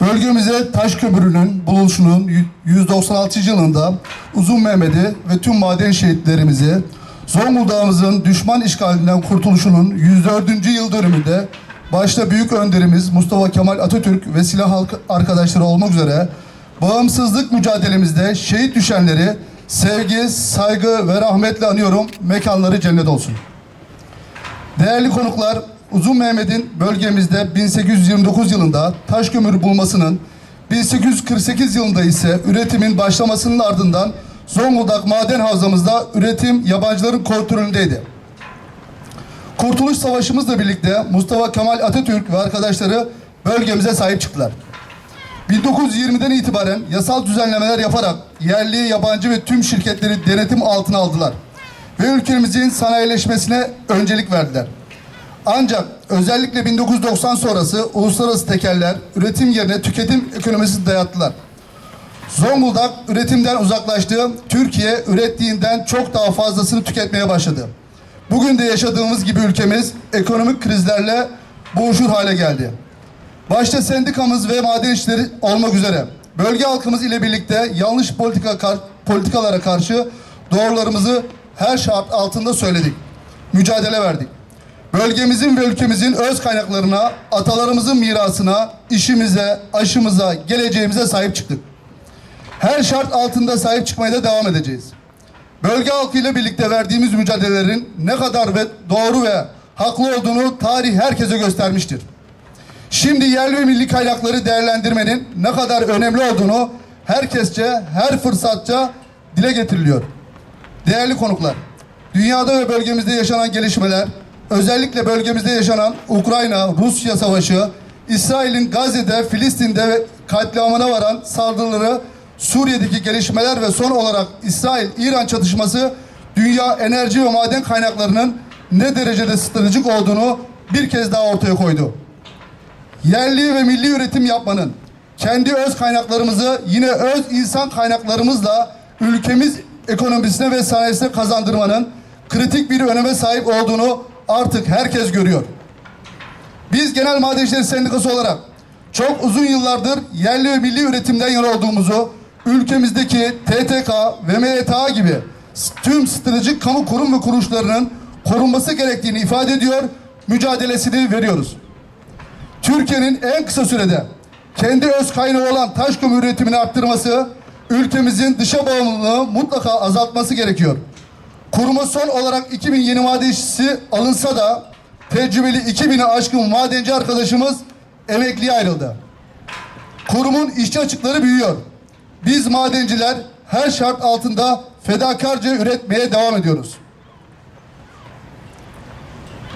Bölgemize taş kömürünün bulunuşunun y- 196 yılında Uzun Mehmet'i ve tüm maden şehitlerimizi Zonguldak'ımızın düşman işgalinden kurtuluşunun 104. yıl dönümünde başta büyük önderimiz Mustafa Kemal Atatürk ve silah halk- arkadaşları olmak üzere bağımsızlık mücadelemizde şehit düşenleri sevgi, saygı ve rahmetle anıyorum. Mekanları cennet olsun. Değerli konuklar, Uzun Mehmet'in bölgemizde 1829 yılında taş kömürü bulmasının, 1848 yılında ise üretimin başlamasının ardından Zonguldak Maden Havzamızda üretim yabancıların kontrolündeydi. Kurtuluş Savaşımızla birlikte Mustafa Kemal Atatürk ve arkadaşları bölgemize sahip çıktılar. 1920'den itibaren yasal düzenlemeler yaparak yerli, yabancı ve tüm şirketleri denetim altına aldılar. Ve ülkemizin sanayileşmesine öncelik verdiler. Ancak özellikle 1990 sonrası uluslararası tekerler üretim yerine tüketim ekonomisi dayattılar. Zonguldak üretimden uzaklaştı. Türkiye ürettiğinden çok daha fazlasını tüketmeye başladı. Bugün de yaşadığımız gibi ülkemiz ekonomik krizlerle boğuşur hale geldi. Başta sendikamız ve maden işleri olmak üzere bölge halkımız ile birlikte yanlış politika kar- politikalara karşı doğrularımızı her şart altında söyledik. Mücadele verdik. Bölgemizin ve ülkemizin öz kaynaklarına, atalarımızın mirasına, işimize, aşımıza, geleceğimize sahip çıktık. Her şart altında sahip çıkmaya da devam edeceğiz. Bölge halkıyla birlikte verdiğimiz mücadelelerin ne kadar ve doğru ve haklı olduğunu tarih herkese göstermiştir. Şimdi yerli ve milli kaynakları değerlendirmenin ne kadar önemli olduğunu herkesçe, her fırsatça dile getiriliyor. Değerli konuklar, dünyada ve bölgemizde yaşanan gelişmeler, özellikle bölgemizde yaşanan Ukrayna-Rusya savaşı, İsrail'in Gazze'de, Filistin'de katliamına varan saldırıları, Suriye'deki gelişmeler ve son olarak İsrail-İran çatışması dünya enerji ve maden kaynaklarının ne derecede stratejik olduğunu bir kez daha ortaya koydu. Yerli ve milli üretim yapmanın, kendi öz kaynaklarımızı yine öz insan kaynaklarımızla ülkemiz ekonomisine ve sanayisine kazandırmanın kritik bir öneme sahip olduğunu artık herkes görüyor. Biz Genel Madenciler Sendikası olarak çok uzun yıllardır yerli ve milli üretimden yana olduğumuzu, ülkemizdeki TTK ve MYTA gibi tüm stratejik kamu kurum ve kuruluşlarının korunması gerektiğini ifade ediyor, mücadelesini veriyoruz. Türkiye'nin en kısa sürede kendi öz kaynağı olan taş kömür üretimini arttırması, ülkemizin dışa bağımlılığı mutlaka azaltması gerekiyor. Kuruma son olarak 2000 yeni maden işçisi alınsa da tecrübeli 2000'e aşkın madenci arkadaşımız emekliye ayrıldı. Kurumun işçi açıkları büyüyor. Biz madenciler her şart altında fedakarca üretmeye devam ediyoruz.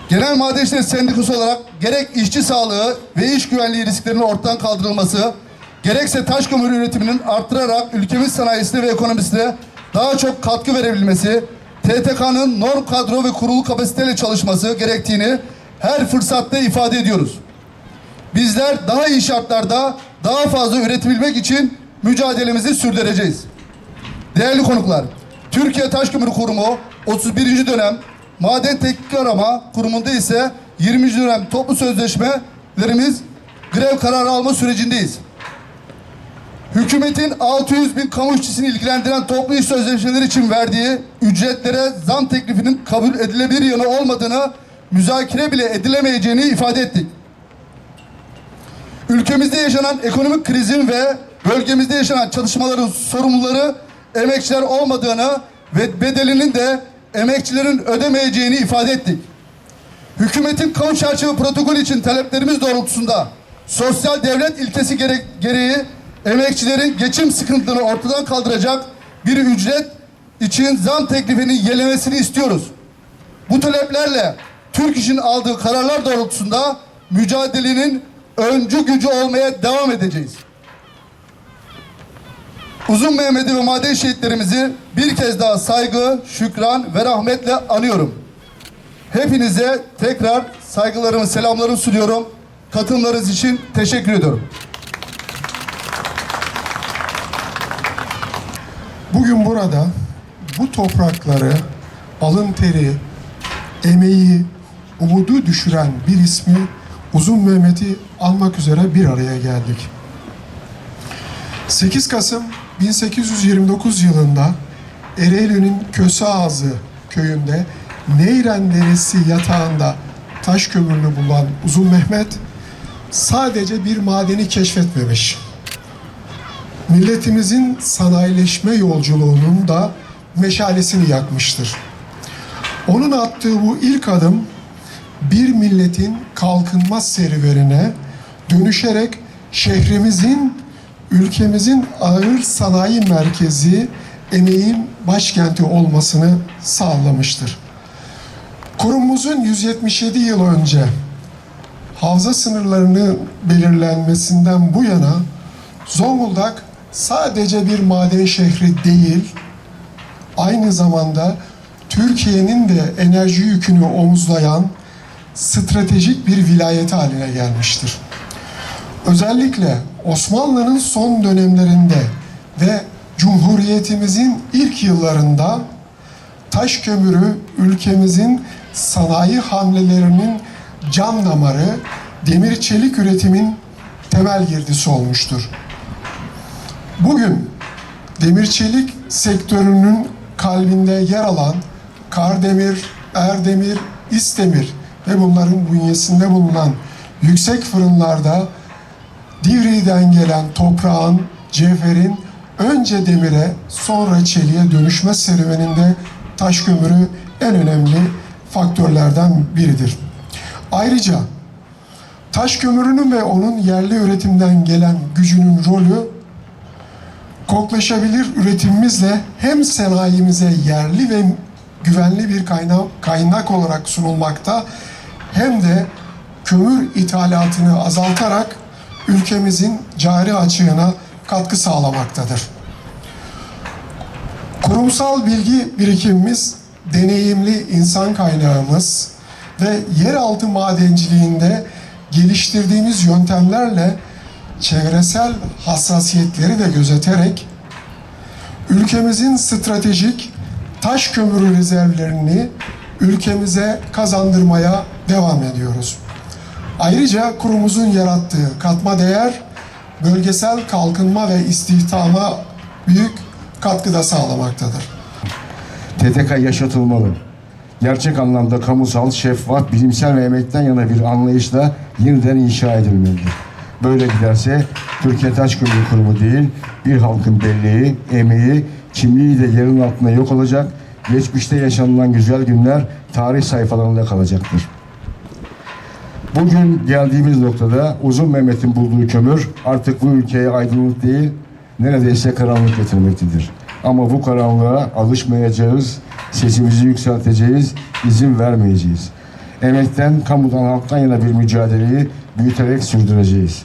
Genel Maden İşleri Sendikası olarak gerek işçi sağlığı ve iş güvenliği risklerinin ortadan kaldırılması, gerekse taş kömürü üretiminin arttırarak ülkemiz sanayisine ve ekonomisine daha çok katkı verebilmesi, TTK'nın norm kadro ve kurulu kapasiteyle çalışması gerektiğini her fırsatta ifade ediyoruz. Bizler daha iyi şartlarda daha fazla üretebilmek için mücadelemizi sürdüreceğiz. Değerli konuklar, Türkiye Taş Kömürü Kurumu 31. dönem Maden Teknik Arama Kurumu'nda ise 20. dönem toplu sözleşmelerimiz grev kararı alma sürecindeyiz. Hükümetin 600 bin kamu işçisini ilgilendiren toplu iş sözleşmeleri için verdiği ücretlere zam teklifinin kabul edilebilir yanı olmadığını müzakere bile edilemeyeceğini ifade ettik. Ülkemizde yaşanan ekonomik krizin ve bölgemizde yaşanan çatışmaların sorumluları emekçiler olmadığını ve bedelinin de emekçilerin ödemeyeceğini ifade ettik. Hükümetin kamu çerçeve protokolü için taleplerimiz doğrultusunda sosyal devlet ilkesi gerek, gereği emekçilerin geçim sıkıntılarını ortadan kaldıracak bir ücret için zam teklifinin yelemesini istiyoruz. Bu taleplerle Türk İş'in aldığı kararlar doğrultusunda mücadelenin öncü gücü olmaya devam edeceğiz. Uzun Mehmet'i ve maden şehitlerimizi bir kez daha saygı, şükran ve rahmetle anıyorum. Hepinize tekrar saygılarımı, selamlarımı sunuyorum. Katılımlarınız için teşekkür ediyorum. Bugün burada bu toprakları alın teri, emeği, umudu düşüren bir ismi Uzun Mehmet'i almak üzere bir araya geldik. 8 Kasım 1829 yılında Ereğli'nin Köseağzı köyünde Neyren Deresi yatağında taş kömürlü bulan Uzun Mehmet sadece bir madeni keşfetmemiş. Milletimizin sanayileşme yolculuğunun da meşalesini yakmıştır. Onun attığı bu ilk adım bir milletin kalkınma serüvenine dönüşerek şehrimizin, ülkemizin ağır sanayi merkezi, emeğin başkenti olmasını sağlamıştır. Kurumumuzun 177 yıl önce havza sınırlarının belirlenmesinden bu yana Zonguldak sadece bir maden şehri değil, aynı zamanda Türkiye'nin de enerji yükünü omuzlayan stratejik bir vilayet haline gelmiştir. Özellikle Osmanlı'nın son dönemlerinde ve Cumhuriyetimizin ilk yıllarında taş kömürü ülkemizin sanayi hamlelerinin can damarı, demir çelik üretimin temel girdisi olmuştur. Bugün demir çelik sektörünün kalbinde yer alan Kardemir, Erdemir, İstemir ve bunların bünyesinde bulunan yüksek fırınlarda Divriği'den gelen toprağın, cevherin önce demire sonra çeliğe dönüşme serüveninde taş kömürü en önemli faktörlerden biridir. Ayrıca taş kömürünün ve onun yerli üretimden gelen gücünün rolü koklaşabilir üretimimizle hem sanayimize yerli ve güvenli bir kaynak, kaynak olarak sunulmakta hem de kömür ithalatını azaltarak ülkemizin cari açığına katkı sağlamaktadır. Kurumsal bilgi birikimimiz, deneyimli insan kaynağımız ve yeraltı madenciliğinde geliştirdiğimiz yöntemlerle çevresel hassasiyetleri de gözeterek ülkemizin stratejik taş kömürü rezervlerini ülkemize kazandırmaya devam ediyoruz. Ayrıca kurumumuzun yarattığı katma değer bölgesel kalkınma ve istihdama büyük katkıda sağlamaktadır. TTK yaşatılmalı. Gerçek anlamda kamusal, şeffaf, bilimsel ve emekten yana bir anlayışla yeniden inşa edilmelidir. Böyle giderse Türkiye Taş Kömürü Kurumu değil, bir halkın belleği, emeği, kimliği de yerin altında yok olacak, geçmişte yaşanılan güzel günler tarih sayfalarında kalacaktır. Bugün geldiğimiz noktada Uzun Mehmet'in bulduğu kömür artık bu ülkeye aydınlık değil, neredeyse karanlık getirmektedir. Ama bu karanlığa alışmayacağız, sesimizi yükselteceğiz, izin vermeyeceğiz. Emekten, kamudan, halktan yana bir mücadeleyi büyüterek sürdüreceğiz.